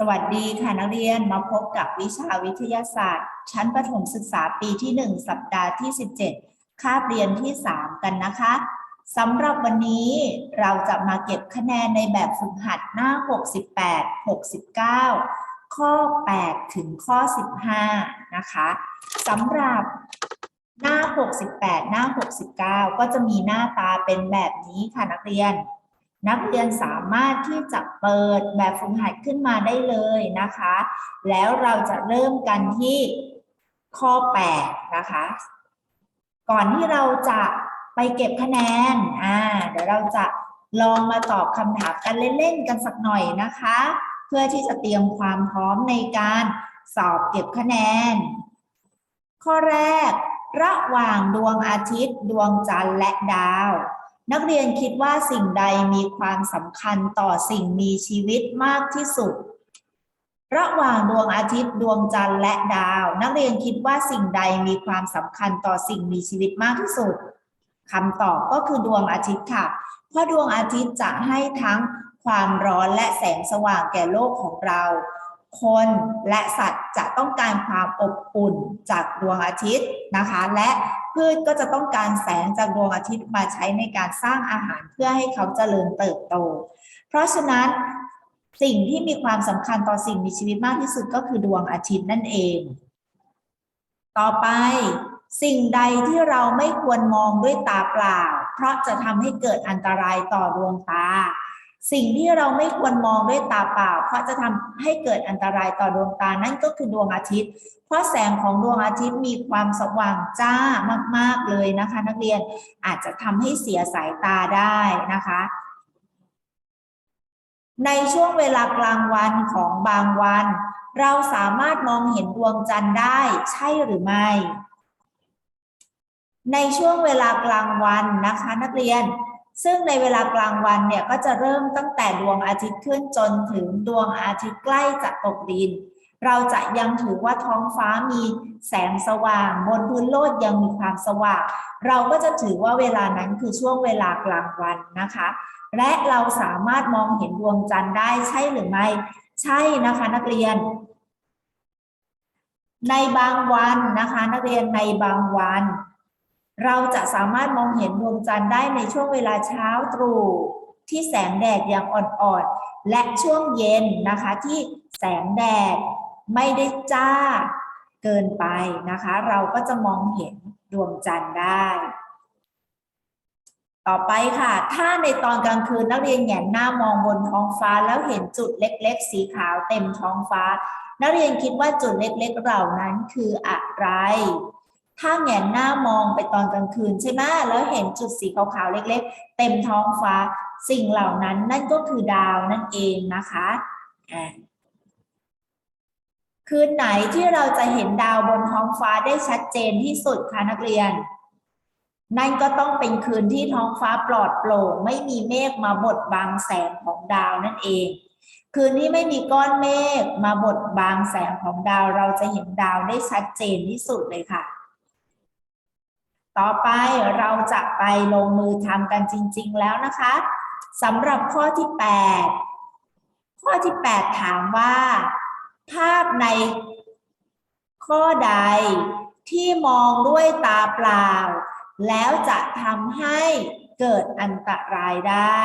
สวัสดีค่ะนักเรียนมาพบกับวิชาวิทยาศาสตร์ ชั้นประถมศึกษาปีที่ 1 สัปดาห์ที่ 17 คาบเรียนที่ 3 กันนะคะสำหรับวันนี้เราจะมาเก็บคะแนนในแบบฝึกหัดหน้า 68 69 ข้อ 8 ถึงข้อ 15 นะคะสำหรับหน้า 68 หน้า 69 ก็จะมีหน้าตาเป็นแบบนี้ค่ะนักเรียน นักเรียนสามารถที่จะเปิดแบบฝึกหัดขึ้นมาได้เลยนะคะ แล้วเราจะเริ่มกันที่ข้อ 8 นะคะ ก่อนที่เราจะไปเก็บคะแนน อ่า เดี๋ยวเราจะลองมาตอบคำถามกันเล่นๆกันสักหน่อยนะคะ เพื่อที่จะเตรียมความพร้อมในการสอบเก็บคะแนน ข้อแรก ระหว่างดวงอาทิตย์ ดวงจันทร์และดาว นักเรียนคิดว่าสิ่งใดมีความสำคัญต่อสิ่งมีชีวิตมากที่สุด ระหว่างดวงอาทิตย์ดวงจันทร์และดาว นักเรียนคิดว่าสิ่งใดมีความสำคัญต่อสิ่งมีชีวิตมากที่สุดคำตอบก็คือดวงอาทิตย์ค่ะ เพราะดวงอาทิตย์จะให้ทั้งความร้อนและแสงสว่างแก่โลกของเรา คนและสัตว์จะต้องการความอบอุ่นจากดวงอาทิตย์นะคะ และ พืชก็จะต้องการแสงจากดวงอาทิตย์มาใช้ในการสร้างอาหารเพื่อให้เขาเจริญเติบโต เพราะฉะนั้นสิ่งที่มีความสำคัญต่อสิ่งมีชีวิตมากที่สุดก็คือดวงอาทิตย์นั่นเอง ต่อไปสิ่งใดที่เราไม่ควรมองด้วยตาเปล่า เพราะจะทำให้เกิดอันตรายต่อดวงตา สิ่งที่เราไม่ควรมองด้วยตาเปล่า เพราะจะทำให้เกิดอันตรายต่อดวงตานั่นก็คือดวงอาทิตย์ เพราะแสงของดวงอาทิตย์มีความสว่างจ้ามาก ๆเลยนะคะ นักเรียนอาจจะทำให้เสียสายตาได้นะคะ ในช่วงเวลากลางวันของบางวัน เราสามารถมองเห็นดวงจันทร์ได้ใช่หรือไม่ในช่วงเวลากลางวันนะคะ นักเรียน ซึ่งในเวลากลางวันเนี่ยก็จะเริ่มตั้งแต่ดวงอาทิตย์ขึ้นจนถึงดวงอาทิตย์ใกล้จะตกดิน เราจะยังถือว่าท้องฟ้ามีแสงสว่าง บนพื้นโลกยังมีความสว่าง เราก็จะถือว่าเวลานั้นคือช่วงเวลากลางวันนะคะ และเราสามารถมองเห็นดวงจันทร์ได้ใช่หรือไม่ ใช่นะคะนักเรียน ในบางวันนะคะ นักเรียนในบางวัน เราจะสามารถมองเห็นดวงจันทร์ได้ในช่วงเวลาเช้าตรู่ที่แสงแดดยังอ่อนๆ และช่วงเย็นนะคะที่แสงแดดไม่ได้จ้าเกินไปนะคะ เราก็จะมองเห็นดวงจันทร์ได้ ต่อไปค่ะ ถ้าในตอนกลางคืนนักเรียนแหงนหน้ามองบนท้องฟ้าแล้วเห็นจุดเล็ก ๆ สีขาวเต็มท้องฟ้า นักเรียนคิดว่าจุดเล็ก ๆ เหล่านั้นคืออะไร ถ้าแหงนหน้ามองไปตอนกลางคืนใช่ไหมแล้วเห็นจุดสีขาวๆเล็ก ๆ เต็มท้องฟ้าสิ่งเหล่านั้นนั่นก็คือดาวนั่นเองนะคะคืนไหนที่เราจะเห็นดาวบนท้องฟ้าได้ชัดเจนที่สุดคะนักเรียน นั่นก็ต้องเป็นคืนที่ท้องฟ้าปลอดโปร่ง ไม่มีเมฆมาบดบังแสงของดาวนั่นเอง คืนที่ไม่มีก้อนเมฆมาบดบังแสงของดาว เราจะเห็นดาวได้ชัดเจนที่สุดเลยค่ะ ต่อไปเราจะไปลงมือทำกันจริง ๆ แล้วนะคะสำหรับข้อที่ 8 ข้อที่ 8 ถามว่า ภาพในข้อใดที่มองด้วยตาเปล่า แล้วจะทำให้เกิดอันตรายได้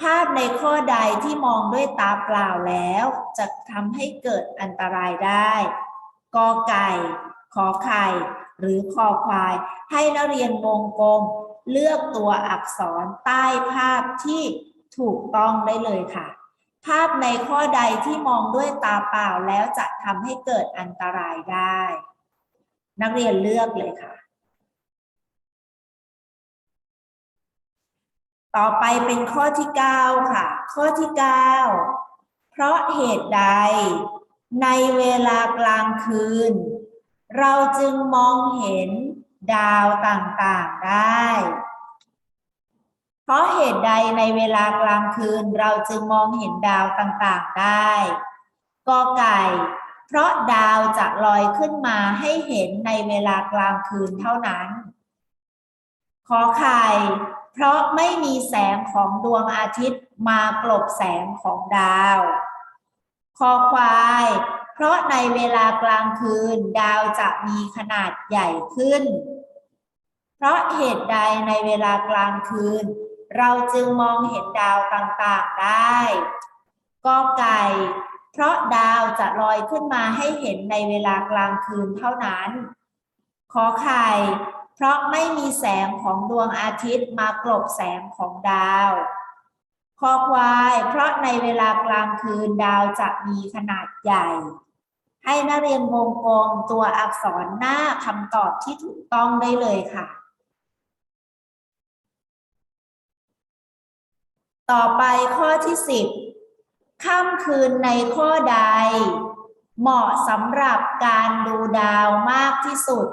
ภาพในข้อใดที่มองด้วยตาเปล่าแล้ว จะทำให้เกิดอันตรายได้กอไก่ ขอไข่ หรือคอควาย ให้นักเรียนวงกลมเลือกตัวอักษรใต้ภาพที่ถูกต้องได้เลยค่ะ ภาพในข้อใดที่มองด้วยตาเปล่าแล้วจะทำให้เกิดอันตรายได้ นักเรียนเลือกเลยค่ะ ต่อไปเป็นข้อที่ 9 ค่ะ ข้อที่ 9 เพราะเหตุใด ในเวลากลางคืน เราจึงมองเห็นดาวต่างๆได้ เพราะเหตุใดในเวลากลางคืนเราจึงมองเห็นดาวต่างๆได้กอไก่ เพราะดาวจะลอยขึ้นมาให้เห็นในเวลากลางคืนเท่านั้นขอไข่ เพราะไม่มีแสงของดวงอาทิตย์มากลบแสงของดาว คอควาย เพราะในเวลากลางคืนดาวจะมีขนาดใหญ่ขึ้น เพราะเหตุใดในเวลากลางคืน เราจึงมองเห็นดาวต่างๆได้กอไก่ เพราะดาวจะลอยขึ้นมาให้เห็นในเวลากลางคืนเท่านั้น ขอไข่ เพราะไม่มีแสงของดวงอาทิตย์มากลบแสงของดาวคอควาย เพราะในเวลากลางคืนดาวจะมีขนาดใหญ่ ให้นักเรียนวงกลมตัวอักษรหน้าคำตอบที่ถูกต้องได้เลยค่ะ ต่อไปข้อที่สิบค่ำคืนในข้อใด เหมาะสำหรับการดูดาวมากที่สุด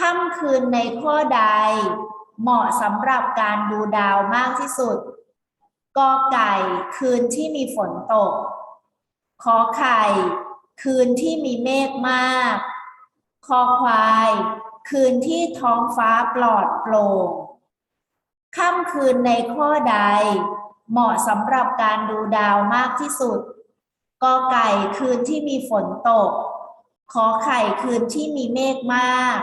ค่ำคืนในข้อใด เหมาะสำหรับการดูดาวมากที่สุดกอไก่คืนที่มีฝนตก ขอไข่ คืนที่มีเมฆมาก คอควาย คืนที่ท้องฟ้าปลอดโปร่งค่ำคืนในข้อใด เหมาะสำหรับการดูดาวมากที่สุดกอไก่คืนที่มีฝนตก ขอไข่คืนที่มีเมฆมาก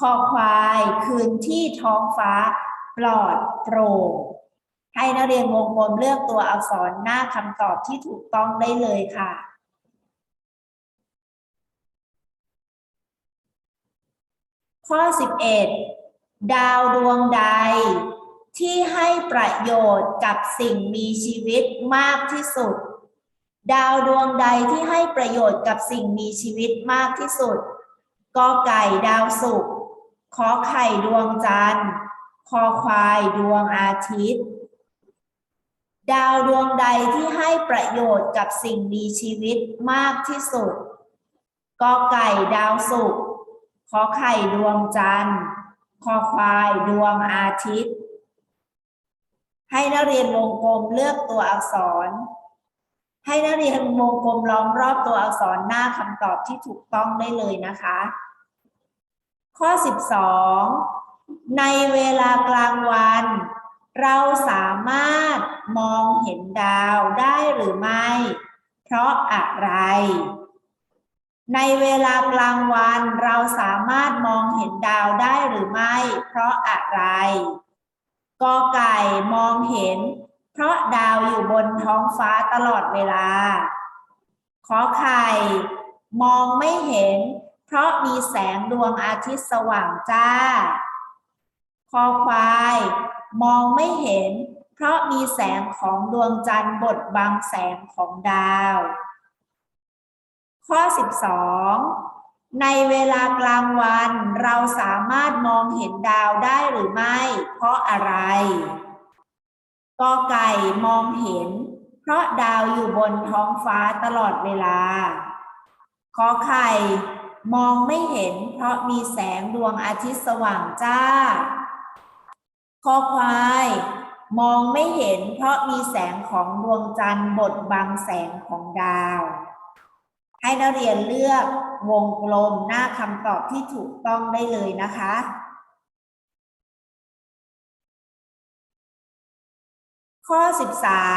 คอควายคืนที่ท้องฟ้าปลอดโปร่งให้นักเรียนวงกลมเลือกตัวอักษรหน้าคำตอบที่ถูกต้องได้เลยค่ะ ข้อ 11 ดาวดวงใด ที่ให้ประโยชน์กับสิ่งมีชีวิตมากที่สุด ดาวดวงใดที่ให้ประโยชน์กับสิ่งมีชีวิตมากที่สุดกอไก่ดาวศุกร์ขอไข่ดวงจันทร์ คอควายดวงอาทิตย์ ดาวดวงใดที่ให้ประโยชน์กับสิ่งมีชีวิตมากที่สุดกอไก่ดาวศุกร์ ขอไข่ดวงจันทร์คอควายดวงอาทิตย์ ให้นักเรียนวงกลมเลือกตัวอักษร ให้นักเรียนวงกลมล้อมรอบตัวอักษรหน้าคำตอบที่ถูกต้องได้เลยนะคะ ข้อ 12 ในเวลากลางวัน เราสามารถมองเห็นดาวได้หรือไม่ เพราะอะไร ในเวลากลางวันเราสามารถมองเห็นดาวได้หรือไม่ เพราะอะไร กอไก่มองเห็น เพราะดาวอยู่บนท้องฟ้าตลอดเวลา ขอไข่ มองไม่เห็น เพราะมีแสงดวงอาทิตย์สว่างจ้า คอควาย มองไม่เห็น เพราะมีแสงของดวงจันทร์บดบังแสงของดาว ข้อ 12 ในเวลากลางวันเราสามารถมองเห็นดาวได้หรือไม่ เพราะอะไรกอไก่มองเห็น เพราะดาวอยู่บนท้องฟ้าตลอดเวลาขอไข่มองไม่เห็น เพราะมีแสงดวงอาทิตย์สว่างจ้าคอควาย มองไม่เห็น เพราะมีแสงของดวงจันทร์บดบังแสงของดาว ให้นักเรียนเลือกวงกลมหน้าคำตอบที่ถูกต้องได้เลยนะคะ ข้อ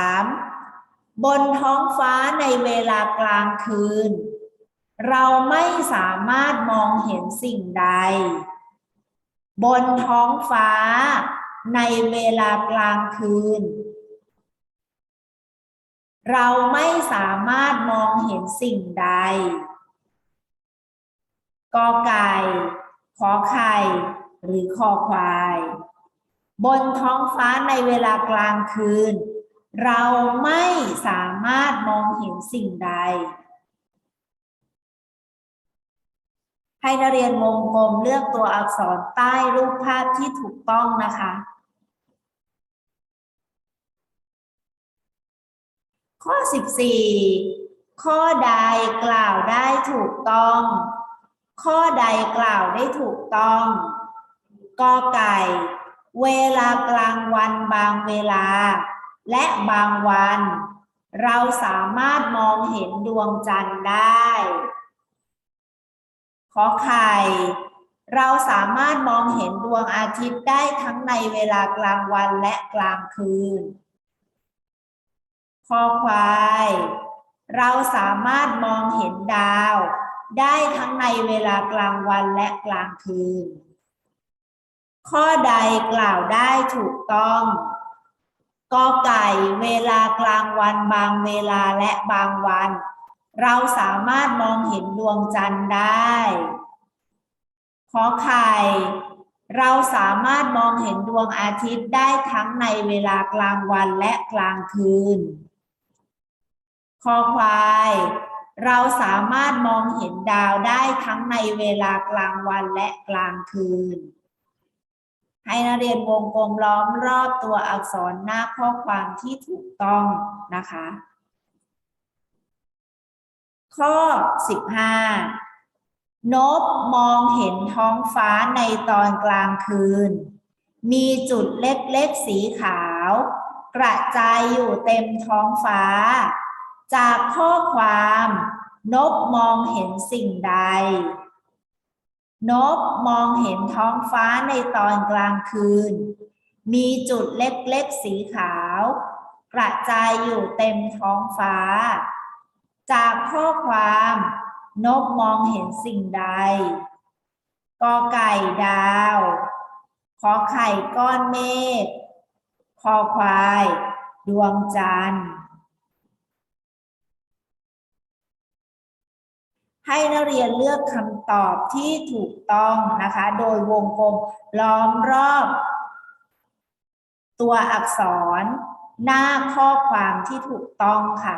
13 บนท้องฟ้าในเวลากลางคืน เราไม่สามารถมองเห็นสิ่งใด บนท้องฟ้าในเวลากลางคืน เราไม่สามารถมองเห็นสิ่งใด กอไก่ ขอไข่ หรือคอควาย บนท้องฟ้าในเวลากลางคืน เราไม่สามารถมองเห็นสิ่งใด ให้นักเรียนวงกลมเลือกตัวอักษรใต้รูปภาพที่ถูกต้องนะคะ ข้อ 14 ข้อใดกล่าวได้ถูกต้อง ข้อใดกล่าวได้ถูกต้องกอไก่ เวลากลางวันบางเวลา และบางวัน เราสามารถมองเห็นดวงจันทร์ได้ขอไข่เราสามารถมองเห็นดวงอาทิตย์ได้ทั้งในเวลากลางวันและกลางคืน คอควาย เราสามารถมองเห็นดาว ได้ทั้งในเวลากลางวันและกลางคืน ข้อใดกล่าวได้ถูกต้องกอไก่เวลากลางวันบางเวลาและบางวัน เราสามารถมองเห็นดวงจันทร์ได้ขอไข่เราสามารถมองเห็นดวงอาทิตย์ได้ทั้งในเวลากลางวันและกลางคืน คอควาย เราสามารถมองเห็นดาวได้ทั้งในเวลากลางวันและกลางคืน ให้นักเรียนวงกลมล้อมรอบตัวอักษรหน้าข้อความที่ถูกต้องนะคะ ข้อ 15 นบมองเห็นท้องฟ้าในตอนกลางคืน มีจุดเล็กๆสีขาว กระจายอยู่เต็มท้องฟ้า จากข้อความนบมองเห็นสิ่งใดนบมองเห็นท้องฟ้าในตอนกลางคืน มีจุดเล็กๆสีขาว กระจายอยู่เต็มท้องฟ้า จากข้อความนบมองเห็นสิ่งใดกอไก่ดาว ขอไข่ก้อนเมฆคอควาย ดวงจันทร์ ให้นักเรียนเลือกคำตอบที่ถูกต้องนะคะ โดยวงกลมล้อมรอบ ตัวอักษรหน้าข้อความที่ถูกต้องค่ะ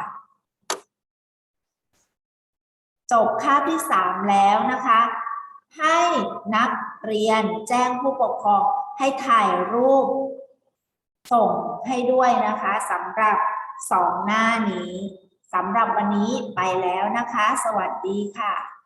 จบคาบที่สามแล้วนะคะ ให้นักเรียนแจ้งผู้ปกครองให้ถ่ายรูป ส่งให้ด้วยนะคะสำหรับสองหน้านี้ สำหรับวันนี้ไปแล้วนะคะ สวัสดีค่ะ